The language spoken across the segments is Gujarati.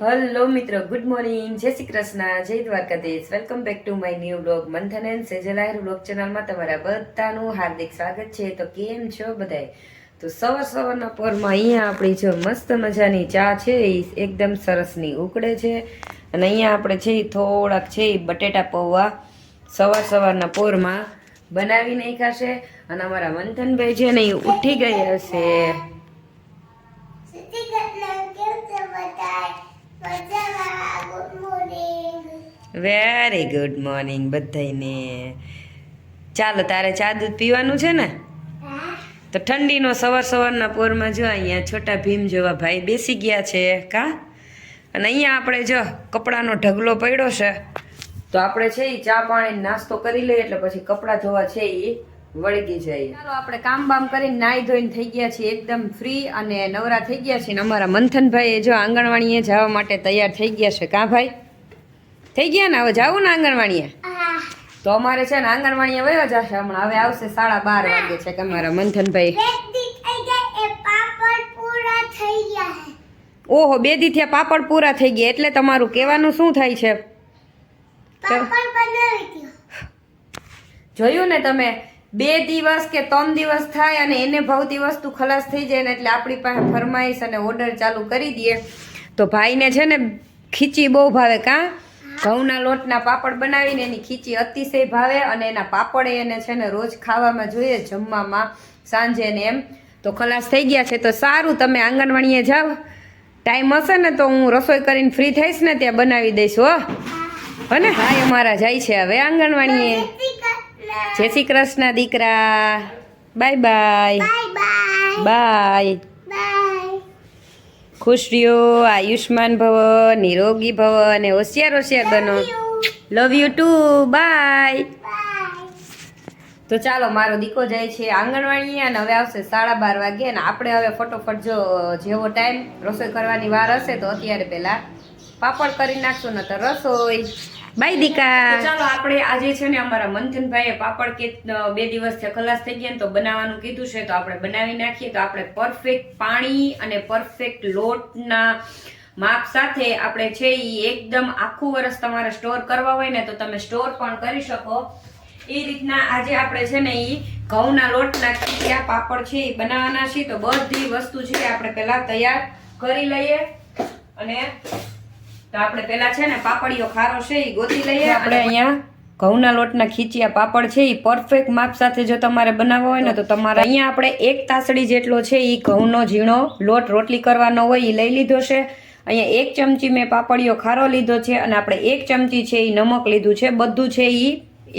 હલો મિત્રો. ગુડ મોર્નિંગ જય શ્રી કૃષ્ણ. જય Dwarkadhish. Welcome back to my new blog Manthan and Sejal Ahir blog ચેનલમાં તમારા બધાનું હાર્દિક સ્વાગત છે. તો કેમ છો બધાય? તો સવાર સવારના પોરમાં અહીંયા આપણી જો મસ્ત મજાની ચા છે, એ એકદમ સરસની ઉકળે છે. અને અહીંયા આપણે છે એ થોડાક છે બટેટા પૌવા સવાર સવારના પોરમાં બનાવી નાખ્યા છે. અને અમારા મંથનભાઈ છે ને એ ઉઠી ગયા છે. વેરી ગુડ મોર્નિંગ બધાને ચાલો તારે ચા દૂધ પીવાનું છે ને? તો ઠંડીનો સવાર સવારના પોરમાં જો અહીંયા છોટા ભીમ જેવા ભાઈ બેસી ગયા છે કા? અને અહીંયા આપણે જો કપડાનો ઢગલો પડ્યો છે તો આપણે છે એ ચા પાણી નાસ્તો કરી લઈએ એટલે પછી કપડાં ધોવા છે એ વળગી જાય. ચાલો આપણે કામ બામ કરીને નાહી ધોઈને થઈ ગયા છીએ એકદમ ફ્રી અને નવરા થઈ ગયા છીએ ને અમારા મંથનભાઈ જો આંગણવાડીએ જવા માટે તૈયાર થઈ ગયા છે કા ભાઈ? થઈ ગયા ને? હવે જાવું ને આંગણવાડીએ? તો અમારે છે ને આંગણવાડીએ વયો જશે હમણાં. હવે આવશે સાડા બાર વાગે છે કે અમારા મંથનભાઈ ઓહો બે દી થયા પાપડ પૂરા થઈ ગયા. એટલે તમારું કહેવાનું શું થાય છે? જોયું ને તમે? બે દિવસ કે ત્રણ દિવસ થાય અને એને ભાવતી વસ્તુ ખલાસ થઈ જાય ને એટલે આપણી પાસે ફરમાઈશ અને ઓર્ડર ચાલુ કરી દઈએ. તો ભાઈને છે ને ખીચી બહુ ભાવે કાં? ઘઉંના લોટના પાપડ બનાવીને એની ખીચી અતિશય ભાવે અને એના પાપડ એને છે ને રોજ ખાવામાં જોઈએ જમવામાં સાંજે ને એમ. તો ખલાસ થઈ ગયા છે તો સારું તમે આંગણવાડીએ જાઓ. ટાઈમ હશે ને તો હું રસોઈ કરીને ફ્રી થઈશ ને ત્યાં બનાવી દઈશ હો. હને ભાઈ અમારા જાય છે હવે આંગણવાડીએ. જય શ્રી કૃષ્ણ દીકરા. Bye bye. બાય. ખુશ રહ્યો આયુષ્માન ભવ નિરોગી ભવ અને હોશિયાર હોશિયાર બનો. લવ યુ ટુ બાય તો ચાલો મારો દીકો જાય છે આંગણવાડીએ અને હવે આવશે સાડા બાર વાગે અને આપણે હવે ફટોફટ જો જેવો ટાઈમ રસોઈ કરવાની વાર હશે તો અત્યારે પહેલાં પાપડ કરી નાખશું ને તો રસોઈ. બાય દીકા ચાલો, આપણે આજે છે ને અમારા મંથનભાઈએ પાપડ કે બે દિવસથી ખલાસ થઈ ગયા તો બનાવવાનું કીધું છે, તો આપણે બનાવી નાખીએ. તો આપણે પરફેક્ટ પાણી અને પરફેક્ટ લોટના માપ સાથે આપણે છે એ એકદમ આખું વર્ષ તમારે સ્ટોર કરવા હોય ને તો તમે સ્ટોર પણ કરી શકો. એ રીતના આજે આપણે છે ને એ ઘઉંના લોટના ખીચિયા પાપડ છે એ બનાવવાના છે તો બધી વસ્તુ છે આપણે પહેલાં તૈયાર કરી લઈએ. અને તો આપણે પેલા છે ને પાપડીઓ ખારો છે એ ગોતી લઈએ આપણે અહીંયા ઘઉંના લોટના ખીચિયા પાપડ છે એ પરફેક્ટ માપ સાથે જો તમારે બનાવવા હોય ને તો તમારે અહીંયા આપણે એક તાસડી જેટલો છે એ ઘઉંનો ઝીણો લોટ રોટલી કરવાનો હોય એ લઈ લીધો છે. અહીંયા એક ચમચી મેં પાપડીઓ ખારો લીધો છે અને આપણે એક ચમચી છે એ નમક લીધું છે. બધું છે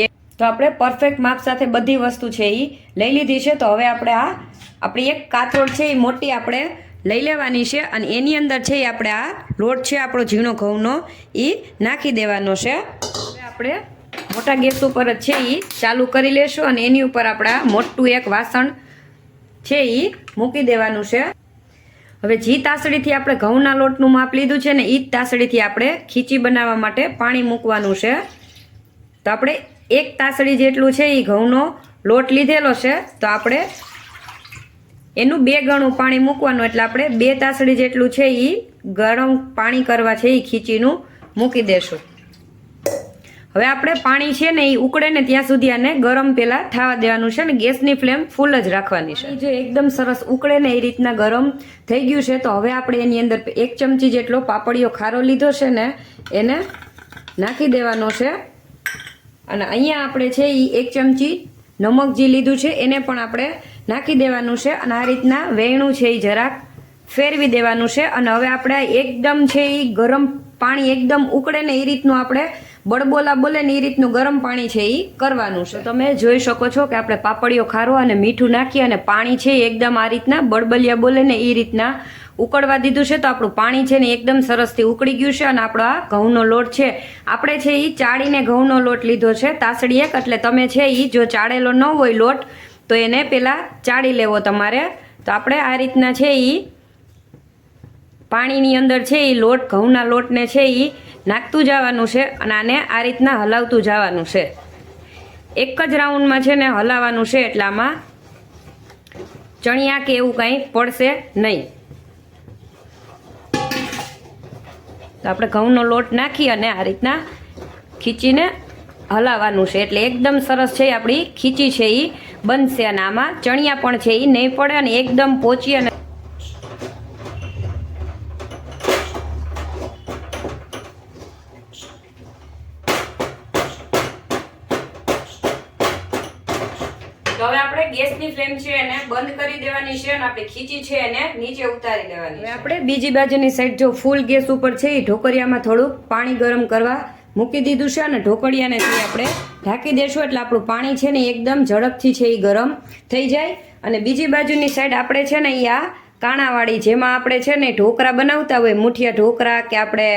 એ તો આપણે પરફેક્ટ માપ સાથે બધી વસ્તુ છે એ લઈ લીધી છે. તો હવે આપણે આ આપણી એક કાથરોડ છે એ મોટી આપણે લઈ લેવાની છે અને એની અંદર છે એ આપણે આ લોટ છે, આપણો ઝીણો ઘઉંનો એ નાખી દેવાનો છે. આપણે મોટા ગેસ ઉપર જ છે એ ચાલુ કરી લેશું અને એની ઉપર આપણે મોટું એક વાસણ છે એ મૂકી દેવાનું છે. હવે જે તાસડીથી આપણે ઘઉંના લોટનું માપ લીધું છે ને એ જ તાસડીથી આપણે ખીચી બનાવવા માટે પાણી મૂકવાનું છે. તો આપણે એક તાસડી જેટલું છે એ ઘઉંનો લોટ લીધેલો છે, તો આપણે એનું બે ગણું પાણી મૂકવાનું, એટલે આપણે બે તાસડી જેટલું છે એ ગરમ પાણી કરવા છે એ ખીચીનું મૂકી દેશું. હવે આપણે પાણી છે ને એ ઉકળે ને ત્યાં સુધી આને ગરમ પેલા થવા દેવાનું છે ને ગેસની ફ્લેમ ફૂલ જ રાખવાની છે. જે એકદમ સરસ ઉકળે ને એ રીતના ગરમ થઈ ગયું છે, તો હવે આપણે એની અંદર એક ચમચી જેટલો પાપડીયો ખારો લીધો છે ને, એને નાખી દેવાનો છે. અને અહીંયા આપણે છે એ એક ચમચી નમક જે લીધું છે, એને પણ આપણે નાખી દેવાનું છે અને આ રીતના વેણું છે એ જરાક ફેરવી દેવાનું છે અને હવે આપણે એકદમ છે એ ગરમ પાણી એકદમ ઉકળે ને એ રીતનું આપણે બળબોલા બોલે ને એ રીતનું ગરમ પાણી છે એ કરવાનું છે. તમે જોઈ શકો છો કે આપણે પાપડીઓ ખારો અને મીઠું નાખી અને પાણી છે એકદમ આ રીતના બળબલિયા બોલે ને એ રીતના ઉકળવા દીધું છે તો આપણું પાણી છે ને એકદમ સરસથી ઉકળી ગયું છે અને આપણો આ ઘઉંનો લોટ છે. આપણે છે એ ચાળીને ઘઉંનો લોટ લીધો છે તાસડી એક, એટલે તમે છે એ જો ચાળેલો ન હોય લોટ તો એને પહેલાં ચાળી લેવો તમારે. તો આપણે આ રીતના છે એ પાણીની અંદર છે એ લોટ, ઘઉંના લોટને છે એ નાખતું જવાનું છે અને આને આ રીતના હલાવતું જવાનું છે. એક જ રાઉન્ડમાં છે ને હલાવવાનું છે એટલામાં ચણિયા કે એવું કાંઈ પડશે નહીં. તો આપણે ઘઉંનો લોટ નાખી અને આ રીતના ખીચીને હલાવવાનું છે. એટલે એકદમ સરસ છે આપણી ખીચી છે એ બનશે અને આમાં ચણિયા પણ છે એ નહીં પડે અને એકદમ પોચી અને તો હવે આપણે ગેસની ફ્લેમ છે એને બંધ કરી દેવાની છે અને આપણે ખીચી છે એને નીચે ઉતારી દેવાની આપણે બીજી બાજુની સાઈડ જો ફૂલ ગેસ ઉપર છે એ ઢોકરિયામાં થોડુંક પાણી ગરમ કરવા મૂકી દીધું છે અને ઢોકળિયાને છે આપણે ઢાંકી દેશું. એટલે આપણું પાણી છે ને એકદમ ઝડપથી છે એ ગરમ થઈ જાય. અને બીજી બાજુની સાઈડ આપણે છે ને એ આ કાણાવાળી જેમાં આપણે છે ને ઢોકરા બનાવતા હોય, મુઠિયા ઢોકરા કે આપણે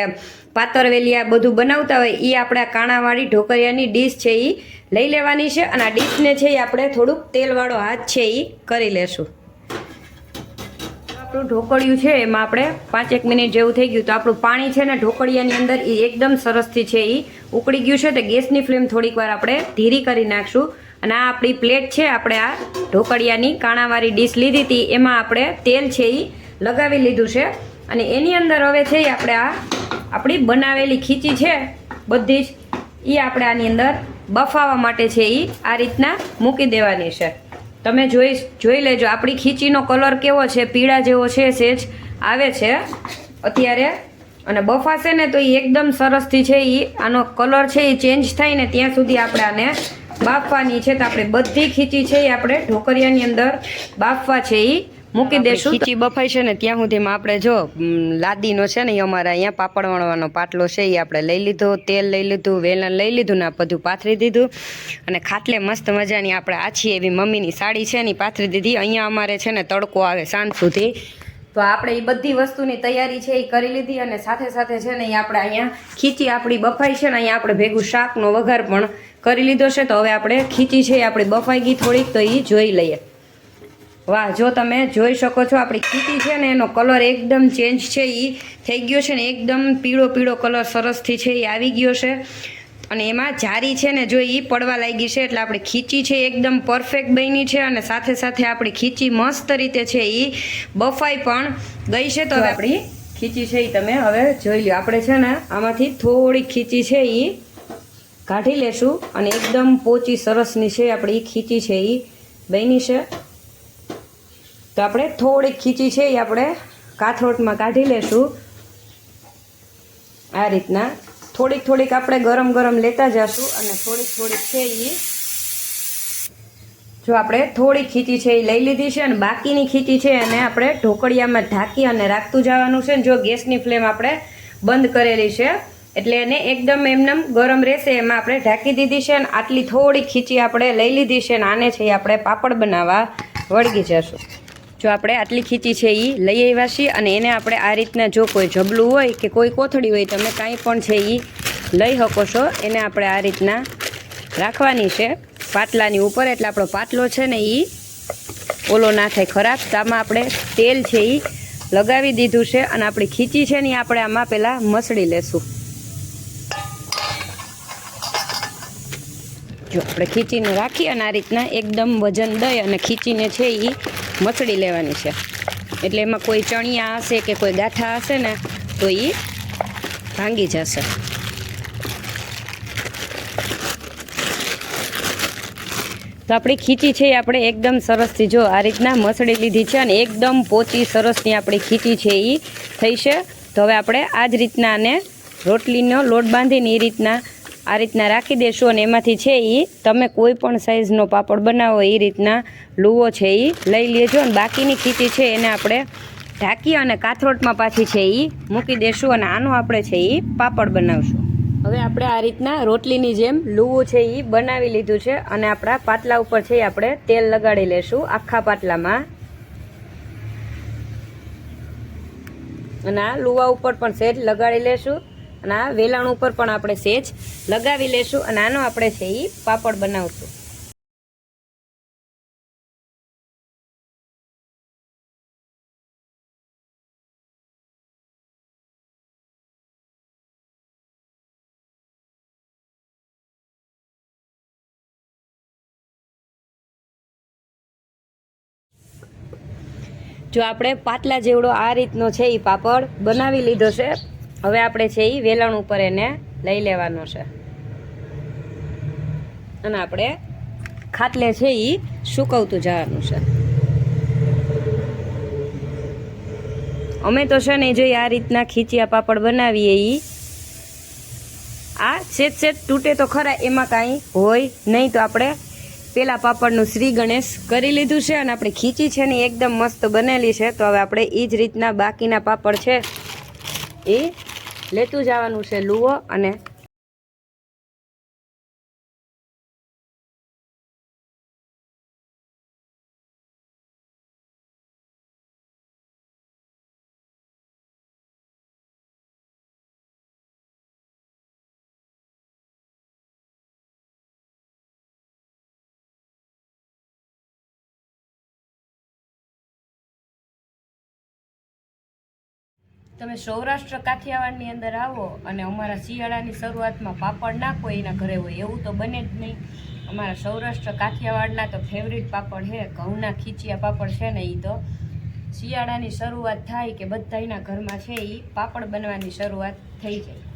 પાતરવેલિયા બધું બનાવતા હોય, એ આપણે કાણાવાળી ઢોકરિયાની ડીશ છે એ લઈ લેવાની છે. અને આ ડીશને છે એ આપણે થોડુંક તેલવાળો હાથ છે એ કરી લેશું. આપણું ઢોકળિયું છે, એમાં આપણે પાંચેક મિનિટ જેવું થઈ ગયું. તો આપણું પાણી છે ને ઢોકળિયાની અંદર એ એકદમ સરસથી છે એ ઉકળી ગયું છે. તો ગેસની ફ્લેમ થોડીક વાર આપણે ધીરી કરી નાખશું. અને આ આપણી પ્લેટ છે, આપણે આ ઢોકળિયાની કાણાવાળી ડીશ લીધી હતી એમાં આપણે તેલ છે એ લગાવી લીધું છે. અને એની અંદર હવે છે એ આપણે આ આપણી બનાવેલી ખીચી છે, બધી જ એ આપણે આની અંદર બફાવા માટે છે એ આ રીતના મૂકી દેવાની છે. તમે જોઈ જોઈ લેજો, આપણી ખીચીનો કલર કેવો છે, પીળા જેવો છે, સેજ આવે છે અત્યારે. અને બફાશે ને તો એ એકદમ સરસથી છે એ આનો કલર છે એ ચેન્જ થાય ને ત્યાં સુધી આપણે આને બાફવાની છે. તો આપણે બધી ખીચી છે એ આપણે ઢોકરિયાની અંદર બાફવા છે એ મૂકી દેશું ખીચી બફાઈ છે ને ત્યાં સુધીમાં આપણે જો લાદીનો છે ને અમારા અહીંયા પાપડ વણવાનો પાટલો છે એ આપણે લઈ લીધો તેલ લઈ લીધું વેલણ લઈ લીધું ને બધું પાથરી દીધું. અને ખાટલે મસ્ત મજાની આપણે આછી એવી મમ્મીની સાડી છે ને પાથરી દીધી. અહીંયા અમારે છે ને તડકો આવે સાંજ સુધી. તો આપણે એ બધી વસ્તુની તૈયારી છે એ કરી લીધી અને સાથે સાથે છે ને એ આપણે અહીંયા ખીચી આપણી બફાઈ છે ને અહીંયા આપણે ભેગું શાકનો વઘાર પણ કરી લીધો છે. તો હવે આપણે ખીચી છે એ આપણી બફાઈ ગઈ થોડીક તો એ જોઈ લઈએ. વાહ જો તમે જોઈ શકો છો આપણી ખીચી છે ને એનો કલર એકદમ ચેન્જ છે એ થઈ ગયો છે ને એકદમ પીળો પીળો કલર સરસથી છે એ આવી ગયો છે. અને એમાં જારી છે ને જો એ પડવા લાગી છે એટલે આપણી ખીચી છે એકદમ પરફેક્ટ બની છે અને સાથે સાથે આપણી ખીચી મસ્ત રીતે છે એ બફાઈ પણ ગઈ છે તો હવે આપણી ખીચી છે એ તમે હવે જોઈ લો આપણે છે ને આમાંથી થોડી ખીચી છે એ કાઢી લેશું અને એકદમ પોચી સરસની છે આપણી ખીચી છે એ બની છે. તો આપણે થોડીક ખીચી છે એ આપણે કાથરોટમાં કાઢી લેશું. આ રીતના. થોડીક થોડીક આપણે ગરમ ગરમ લેતા જશું અને થોડીક થોડીક છે એ જો આપણે થોડી ખીચી છે એ લઈ લીધી છે અને બાકીની ખીચી છે એને આપણે ઢોકળિયામાં ઢાંકી અને રાખતું જવાનું છે જો ગેસની ફ્લેમ આપણે બંધ કરેલી છે, એટલે એને એકદમ એમનેમ ગરમ રહેશે એમાં આપણે ઢાંકી દીધી છે અને આટલી થોડી ખીચી આપણે લઈ લીધી છે અને આને છે એ આપણે પાપડ બનાવવા વળગી જશું. જો આપણે આટલી ખીચી છે એ લઈ આવ્યા છીએ અને એને આપણે આ રીતના જો કોઈ જબલું હોય કે કોઈ કોથળી હોય તમે કાંઈ પણ છે એ લઈ શકો છો. એને આપણે આ રીતના રાખવાની છે પાટલાની ઉપર. એટલે આપણો પાટલો છે ને એ ઓલો ના થાય ખરાબ. આમાં આપણે તેલ છે એ લગાવી દીધું છે અને આપણી ખીચી છે ને એ આપણે આમાં પહેલાં મસળી લેશું. જો આપણે ખીચીને રાખી અને આ રીતના એકદમ વજન દઈ અને ખીચીને છે એ મસળી લેવાની છે. એટલે એમાં કોઈ ચણિયા હશે કે કોઈ ગાંઠા હશે ને, તો એ ભાંગી જશે. તો આપણી ખીચી છે એ આપણે એકદમ સરસથી જો આ રીતના મસળી લીધી છે અને એકદમ પોચી સરસની આપણી ખીચી છે એ થઈ છે. તો હવે આપણે આ જ રીતના આને રોટલીનો લોટ બાંધીને એ રીતના આ રીતના રાખી દેશું અને એમાંથી છે એ તમે કોઈ પણ સાઇઝનો પાપડ બનાવો એ રીતના લુવો છે એ લઈ લેજો અને બાકીની ખીચી છે એને આપણે ઢાંકી અને કાથરોટમાં પાછી છે એ મૂકી દેશું અને આનો આપણે છે એ પાપડ બનાવશું. હવે આપણે આ રીતના રોટલીની જેમ લૂવું છે એ બનાવી લીધું છે અને આપણા પાટલા ઉપર છે એ આપણે તેલ લગાડી લેશું આખા પાટલામાં. અને આ લુવા ઉપર પણ સેજ લગાડી લેશું. અને આ વેલાણ ઉપર પણ આપણે સેજ લગાવી લેશું અને આનો આપણે છે એ પાપડ બનાવશું. જો આપણે પાટલા જેવડો આ રીતનો છે એ પાપડ બનાવી લીધો છે. હવે આપણે છે એ વેલણ ઉપર એને લઈ લેવાનો છે. અને આપણે ખાટલે છે એ સુકવતું જવાનું છે. અમે તો છે ને જો આ રીતના ખીચિયા પાપડ બનાવીએ એ આ છેદ છેદ તૂટે તો ખરા, એમાં કાંઈ હોય નહીં તો આપણે પેલા પાપડનું શ્રી ગણેશ કરી લીધું છે અને આપણી ખીચી છે ને એકદમ મસ્ત બનેલી છે. તો હવે આપણે એ જ રીતના બાકીના પાપડ છે એ લેતું જવાનું છે લુવો અને તમે સૌરાષ્ટ્ર કાઠિયાવાડની અંદર આવો અને અમારા શિયાળાની શરૂઆતમાં પાપડ ના કોઈ એના ઘરે હોય, એવું તો બને જ નહીં. અમારા સૌરાષ્ટ્ર કાઠિયાવાડના તો ફેવરિટ પાપડ છે, ઘઉંના ખીચિયા પાપડ છે ને એ તો. શિયાળાની શરૂઆત થાય કે બધાના ઘરમાં છે એ પાપડ બનવાની શરૂઆત થઈ જાય.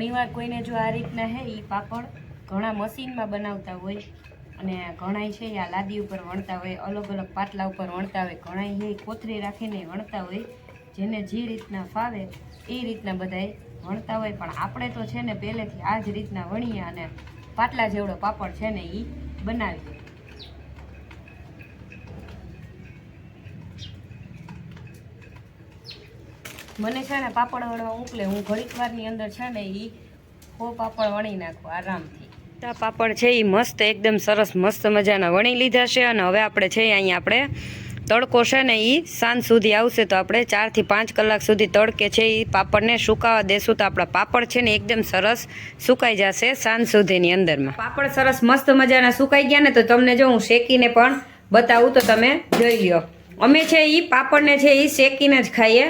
ઘણીવાર કોઈને જો આ રીતના હે એ પાપડ ઘણા મશીનમાં બનાવતા હોય અને ઘણાય છે, આ લાદી ઉપર વણતા હોય, અલગ અલગ પાટલા ઉપર વણતા હોય, ઘણાય એ કોથળી રાખીને વણતા હોય, જેને જે રીતના ફાવે એ રીતના બધાય વણતા હોય. પણ આપણે તો છે ને પહેલેથી આ જ રીતના વણીએ અને પાટલા જેવડો પાપડ છે ને એ બનાવીએ. મને છે ને પાપડ વણવા મોકલે હું ઘડીક વારની અંદર છે ને એ હો પાપડ વણી નાખું આરામથી. આ પાપડ છે એ મસ્ત એકદમ સરસ મસ્ત મજાના વણી લીધા છે અને હવે આપણે છે અહીંયા આપણે તડકો છે ને એ સાંજ સુધી આવશે તો આપણે ચારથી પાંચ કલાક સુધી તડકે છે એ પાપડને સુકાવા દેશું તો આપણા પાપડ છે ને એકદમ સરસ સુકાઈ જશે સાંજ સુધીની અંદરમાં. પાપડ સરસ મસ્ત મજાના સુકાઈ ગયા ને તો તમને જો હું શેકીને પણ બતાવું તો તમે જોઈ લ્યો. અમે છે એ પાપડને છે એ શેકીને જ ખાઈએ.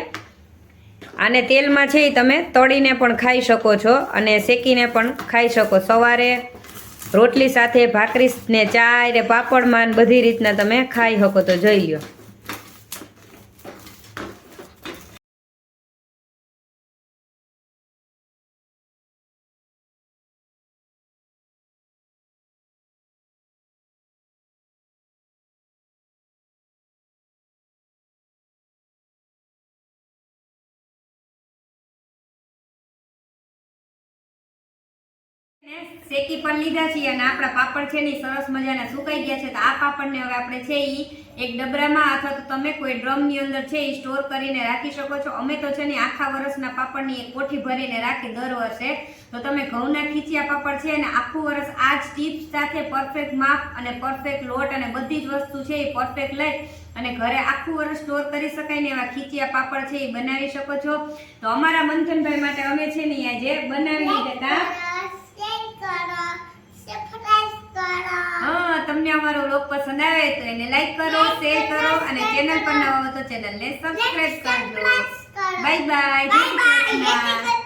આને તેલમાં છે એ તમે તળીને પણ ખાઈ શકો છો અને શેકીને પણ ખાઈ શકો. સવારે રોટલી સાથે ભાખરી ને ચાય ને પાપડમાં બધી રીતના તમે ખાઈ શકો તો જોઈ લ્યો. શેકી પણ લીધા છીએ અને આપણા પાપડ છે ને સરસ મજાના સુકાઈ ગયા છે. તો આ પાપડને હવે આપણે છે એ એક ડબરામાં અથવા તો તમે કોઈ ડ્રમની અંદર છે એ સ્ટોર કરીને રાખી શકો છો. અમે તો છે ને આખા વર્ષના પાપડની એક કોઠી ભરીને રાખી દર વર્ષે. તો તમે ઘઉંના ખીચિયા પાપડ છે અને આખું વર્ષ આ જ ટીપ્સ સાથે પરફેક્ટ માપ અને પરફેક્ટ લોટ અને બધી જ વસ્તુ છે એ પરફેક્ટ લઈ અને ઘરે આખું વર્ષ સ્ટોર કરી શકાય ને એવા ખીચિયા પાપડ છે એ બનાવી શકો છો. તો અમારા મંથનભાઈ માટે અમે છે ને આજે બનાવી લીધા હા તમને અમારો વ્લોગ પસંદ આવે તો એને લાઈક કરો શેર કરો અને ચેનલ પર નવા હો તો ચેનલને સબસ્ક્રાઇબ કરજો. બાય બાય જય શ્રી કૃષ્ણ